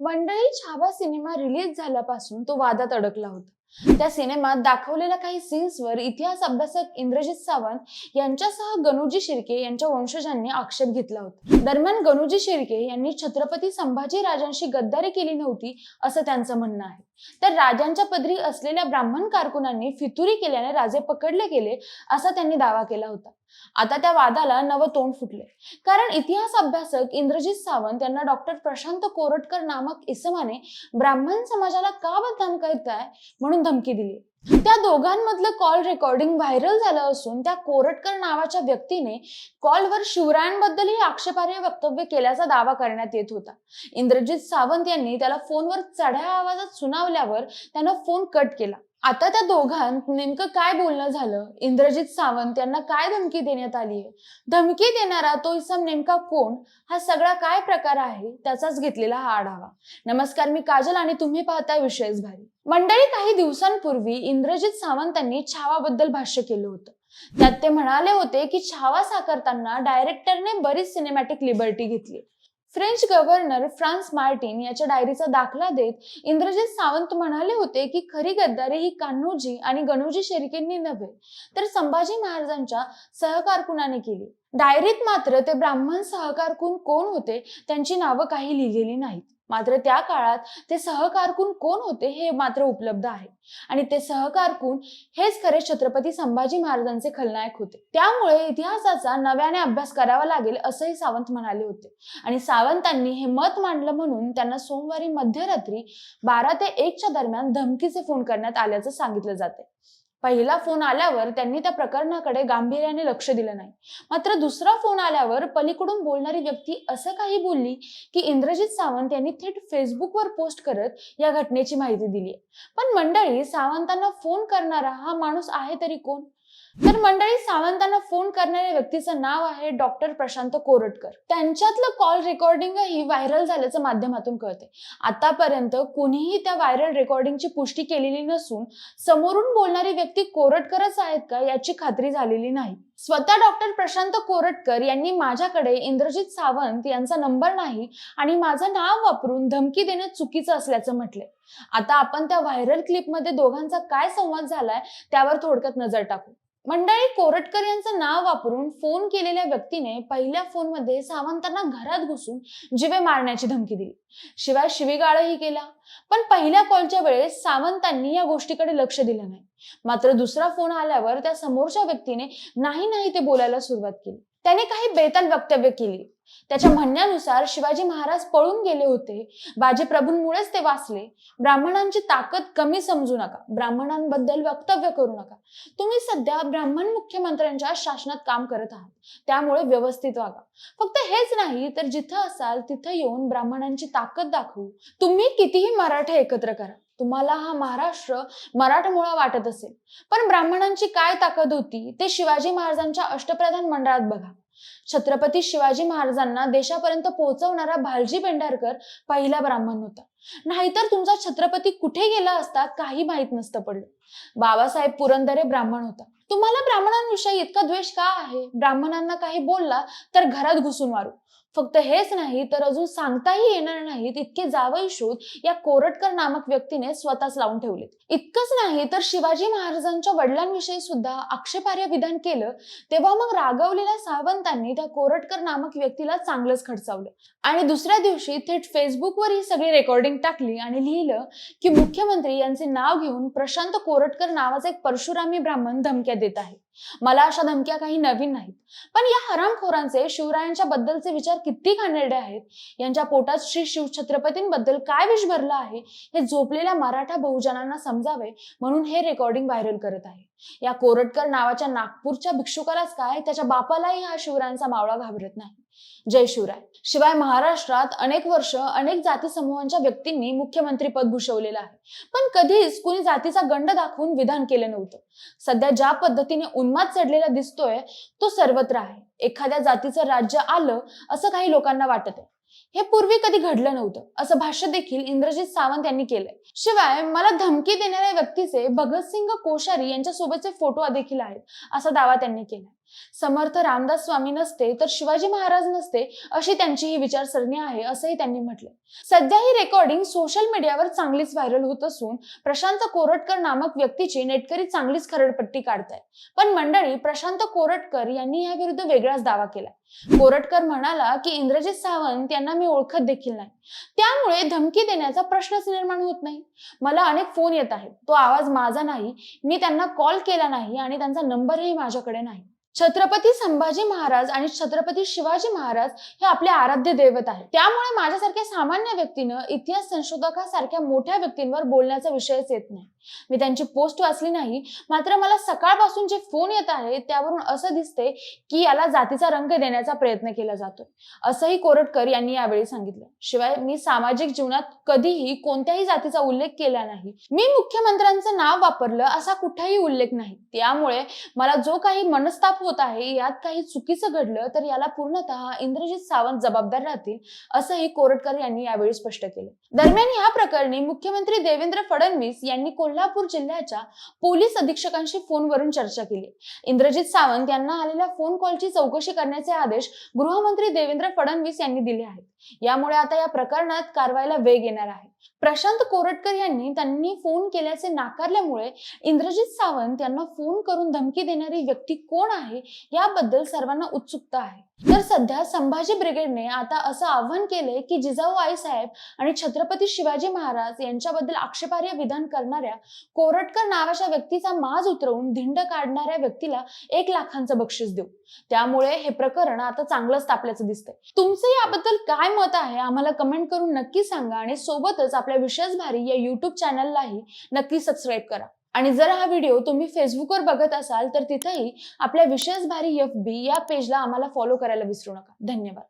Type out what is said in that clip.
मंडळी Chhava cinema release झाल्यापासून तो वादात अडकला होता. त्या सिनेमात दाखवलेल्या काही सीन्सवर इतिहास अभ्यासक इंद्रजित सावंत यांच्यासह गणूजी शिर्के यांच्या वंशजांनी आक्षेप घेतला होता. दरम्यान गणूजी शिर्के यांनी छत्रपती संभाजी राजांशी गद्दारी केली नव्हती असं त्यांचं म्हणणं आहे. तर राजांच्या पदरी असलेल्या ब्राह्मण कारकुनांनी फितुरी केल्याने राजे पकडले गेले असा त्यांनी दावा केला होता. आता त्या वादाला नवं तोंड फुटले कारण इतिहास अभ्यासक इंद्रजित सावंत यांना डॉक्टर प्रशांत कोरटकर नामक इसमाने ब्राह्मण समाजाला का बदनाम करताय म्हणून धमकी दिली. त्या दोघांमधलं कॉल रेकॉर्डिंग व्हायरल झालं असून त्या कोरटकर नावाच्या व्यक्तीने कॉलवर शिवरायांबद्दलही आक्षेपार्ह वक्तव्य केल्याचा दावा करण्यात येत होता. इंद्रजित सावंत यांनी त्याला फोनवर चढ्या आवाजात सुनावल्यावर त्यानं फोन कट केला. आता त्या दोघांत नेमकं काय बोलणं झालं? इंद्रजित सावंत यांना काय धमकी देण्यात आली आहे? धमकी देणारा तो इसम नेमका कोण? हा सगळा काय प्रकार आहे? त्याचाच घेतलेला हा आढावा. नमस्कार मी काजल आणि तुम्ही पाहताय विषयच भारी. मंडळी काही दिवसांपूर्वी इंद्रजित सावंतांनी छावाबद्दल भाष्य केलं होतं. त्यात ते म्हणाले होते की छावा साकारताना डायरेक्टरने बरीच सिनेमॅटिक लिबर्टी घेतली. फ्रेंच गव्हर्नर फ्रान्स मार्टिन याच्या डायरीचा दाखला देत इंद्रजित सावंत म्हणाले होते की खरी गद्दारी ही कान्होजी आणि गणूजी शेरकेंनी नव्हे तर संभाजी महाराजांच्या सहकारकुनाने केली. डायरीत मात्र ते ब्राह्मण सहकारकून कोण होते त्यांची नावं काही लिहिलेली नाहीत. मात्र त्या काळात ते सहकारकून कोण होते हे मात्र उपलब्ध आहे. आणि ते सहकारकून हेच खरे छत्रपती संभाजी महाराजांचे खलनायक होते. त्यामुळे इतिहासाचा नव्याने अभ्यास करावा लागेल असंही सावंत म्हणाले होते. आणि सावंतांनी हे मत मांडलं म्हणून त्यांना सोमवारी मध्यरात्री बारा ते एकच्या दरम्यान धमकीचे फोन करण्यात आल्याचं सांगितलं जाते पहिला फोन आल्यावर त्यांनी त्या प्रकरणाकडे गांभीर्याने लक्ष दिलं नाही. मात्र दुसरा फोन आल्यावर पलीकडून बोलणारी व्यक्ती असं काही बोलली की इंद्रजित सावंत यांनी थेट फेसबुकवर पोस्ट करत या घटनेची माहिती दिली पण मंडळी सावंतांना फोन करणारा हा माणूस आहे तरी कोण? तर मंडळी सावंतांना फोन करणाऱ्या व्यक्तीचं नाव आहे डॉक्टर प्रशांत कोरटकर. त्यांच्यातलं कॉल रेकॉर्डिंगही व्हायरल झाल्याचं माध्यमातून कळते आतापर्यंत कुणीही त्या व्हायरल रेकॉर्डिंगची पुष्टी केलेली नसून समोरून बोलणारी व्यक्ती कोरटकरच आहेत का याची खात्री झालेली नाही. स्वतः डॉक्टर प्रशांत कोरटकर यांनी माझ्याकडे इंद्रजित सावंत यांचा नंबर नाही आणि माझं नाव वापरून धमकी देणं चुकीचं असल्याचं म्हटलंय. आता आपण त्या व्हायरल क्लिपमध्ये दोघांचा काय संवाद झालाय त्यावर थोडक्यात नजर टाकू. मंडळी कोरटकर यांचं नाव वापरून फोन केलेल्या व्यक्तीने पहिल्या फोनमध्ये सावंतांना घरात घुसून जिवे मारण्याची धमकी दिली. शिवाय शिवीगाळही केला. पण पहिल्या कॉलच्या वेळेस सावंतांनी या गोष्टीकडे लक्ष दिलं नाही. मात्र दुसरा फोन आल्यावर त्या समोरच्या व्यक्तीने नाही नाही ते बोलायला सुरुवात केली. त्याने काही बेताल वक्तव्य केली. त्याच्या म्हणण्यानुसार शिवाजी महाराज पळून गेले होते. बाजीप्रभूंमुळेच ते वाचले. ब्राह्मणांची ताकद कमी समजू नका. ब्राह्मणांबद्दल वक्तव्य करू नका. तुम्ही सध्या ब्राह्मण मुख्यमंत्र्यांच्या शासनात काम करत आहात. त्यामुळे व्यवस्थित वागा. फक्त हेच नाही तर जिथं असाल तिथं येऊन ब्राह्मणांची ताकद दाखवू. तुम्ही कितीही मराठे एकत्र करा. तुम्हाला हा महाराष्ट्र मराठमोळा वाटत असेल. पण ब्राह्मणांची काय ताकद होती ते शिवाजी महाराजांच्या अष्टप्रधान मंडळात बघा. छत्रपती शिवाजी महाराजांना देशापर्यंत पोहोचवणारा भालजी पेंढारकर पहिला ब्राह्मण होता. नाहीतर तुमचा छत्रपती कुठे गेला असता काही माहीत नसतं पडलं. बाबासाहेब पुरंदरे ब्राह्मण होता. तुम्हाला ब्राह्मणांविषयी इतका द्वेष का आहे? ब्राह्मणांना काही बोलला तर घरात घुसून मारू. फक्त हेच नाही तर अजून सांगताही येणार नाहीत इतके जावई शोध या कोरटकर नामक व्यक्तीने स्वतःच लावून ठेवलेत. इतकंच नाही तर शिवाजी महाराजांच्या वडिलांविषयी सुद्धा आक्षेपार्ह विधान केलं तेव्हा मग रागवलेल्या सावंतांनी त्या कोरटकर नामक व्यक्तीला चांगलंच खडचावलं आणि दुसऱ्या दिवशी थेट फेसबुकवर ही सगळी रेकॉर्डिंग टाकली आणि लिहिलं की मुख्यमंत्री यांचे नाव घेऊन प्रशांत कोरटकर नावाचा एक परशुरामी ब्राह्मण धमक्या देत आहे. मला अशा धमक्या काही नवीन नाहीत. पण या हरामखोरांचे शिवरायांच्या बद्दलचे विचार किती घाणेरडे आहेत? यांच्या पोटात श्री शिव छत्रपतींबद्दल काय विष भरलं आहे? हे झोपलेल्या मराठा बहुजनांना समजावे म्हणून हे रेकॉर्डिंग व्हायरल करत आहे. या कोरटकर नावाच्या नागपूरच्या भिक्षुकालाच काय? त्याच्या बापालाही हा शिवरायांचा मावळा घाबरत नाही. जय शिवराय. शिवाय महाराष्ट्रात अनेक वर्ष अनेक जाती समूहांच्या व्यक्तींनी मुख्यमंत्री पद भूषवलेलं आहे. पण कधीच कुणी जातीचा गंड दाखवून विधान केलं नव्हतं. सध्या ज्या पद्धतीने उन्माद चढलेला दिसतोय तो सर्वत्र आहे. एखाद्या जातीचं राज्य आलं असं काही लोकांना वाटत आहे. हे पूर्वी कधी घडलं नव्हतं असं भाष्य देखील इंद्रजित सावंत यांनी केलंय. शिवाय मला धमकी देणाऱ्या व्यक्तीचे भगतसिंग कोश्यारी यांच्या सोबतचे फोटो देखील आहेत असा दावा त्यांनी केला समर्थ रामदास स्वामी नसते तर शिवाजी महाराज नसते अशी त्यांची ही विचारसरणी आहे असंही त्यांनी म्हटले सध्या ही रेकॉर्डिंग सोशल मीडियावर चांगलीच व्हायरल होत असून प्रशांत कोरटकर नामक व्यक्तीची नेटकरी चांगलीच खरडपट्टी काढताय पण मंडळी प्रशांत कोरटकर यांनी याविरुद्ध वेगळाच दावा केला कोरटकर म्हणाला की इंद्रजित सावंत यांना मी ओळखत देखील नाही. त्यामुळे धमकी देण्याचा प्रश्नच निर्माण होत नाही. मला अनेक फोन येत आहेत. तो आवाज माझा नाही. मी त्यांना कॉल केला नाही आणि त्यांचा नंबरही माझ्याकडे नाही. छत्रपती संभाजी महाराज आणि छत्रपती शिवाजी महाराज हे आपले आराध्य दैवत आहेत. त्यामुळे माझ्यासारख्या सामान्य व्यक्तीनं इतिहास संशोधकासारख्या मोठ्या व्यक्तींवर बोलण्याचा विषयच येत नाही. मी त्यांची पोस्ट वाचली नाही मात्र मला सकाळपासून जे फोन येत आहे त्यावरून असं दिसते की याला जातीचा रंग देण्याचा प्रयत्न केला जातोय. असंही कोरटकर यांनी यावेळी सांगितलं. शिवाय मी सामाजिक जीवनात कधीही कोणत्याही जातीचा उल्लेख केला नाही. मी मुख्यमंत्र्यांचं नाव वापरलं असा कुठेही उल्लेख नाही. त्यामुळे मला जो काही मनस्ताप होत आहे यात काही चुकीचं घडलं तर याला पूर्णतः इंद्रजित सावंत जबाबदार राहतील असंही कोरटकर यांनी यावेळी स्पष्ट केले. दरम्यान या प्रकरणी मुख्यमंत्री देवेंद्र फडणवीस यांनी कोल्हापूर जिल्ह्याच्या पोलीस अधीक्षकांशी फोनवरून चर्चा केली. इंद्रजित सावंत यांना आलेल्या फोन कॉलची चौकशी करण्याचे आदेश गृहमंत्री देवेंद्र फडणवीस यांनी दिले आहेत. यामुळे आता या प्रकरणात कारवाईला वेग येणार आहे. प्रशांत कोरटकर यांनी त्यांनी फोन केल्याचे नाकारल्यामुळे इंद्रजित सावंत यांना फोन करून धमकी देणारी व्यक्ती कोण आहे याबद्दल सर्वांना उत्सुकता आहे. तर सध्या संभाजी ब्रिगेडने आता असं आव्हान केले की जिजाऊ आई साहेब आणि छत्रपती शिवाजी महाराज यांच्याबद्दल आक्षेपार्ह विधान करणाऱ्या कोरटकर नावाच्या व्यक्तीचा माज उतरवून धिंड काढणाऱ्या व्यक्तीला एक लाखांचं बक्षीस देऊ. त्यामुळे हे प्रकरण आता चांगलंच तापल्याचं दिसतंय. तुमचं याबद्दल काय काय मत आहे आम्हाला कमेंट करून नक्की सांगा आणि सोबतच आपल्या विशेष भारी या युट्यूब चॅनललाही नक्की सबस्क्राईब करा. आणि जर हा व्हिडिओ तुम्ही फेसबुकवर बघत असाल तर तिथेही आपल्या विशेष भारी एफ बी या पेजला आम्हाला फॉलो करायला विसरू नका. धन्यवाद.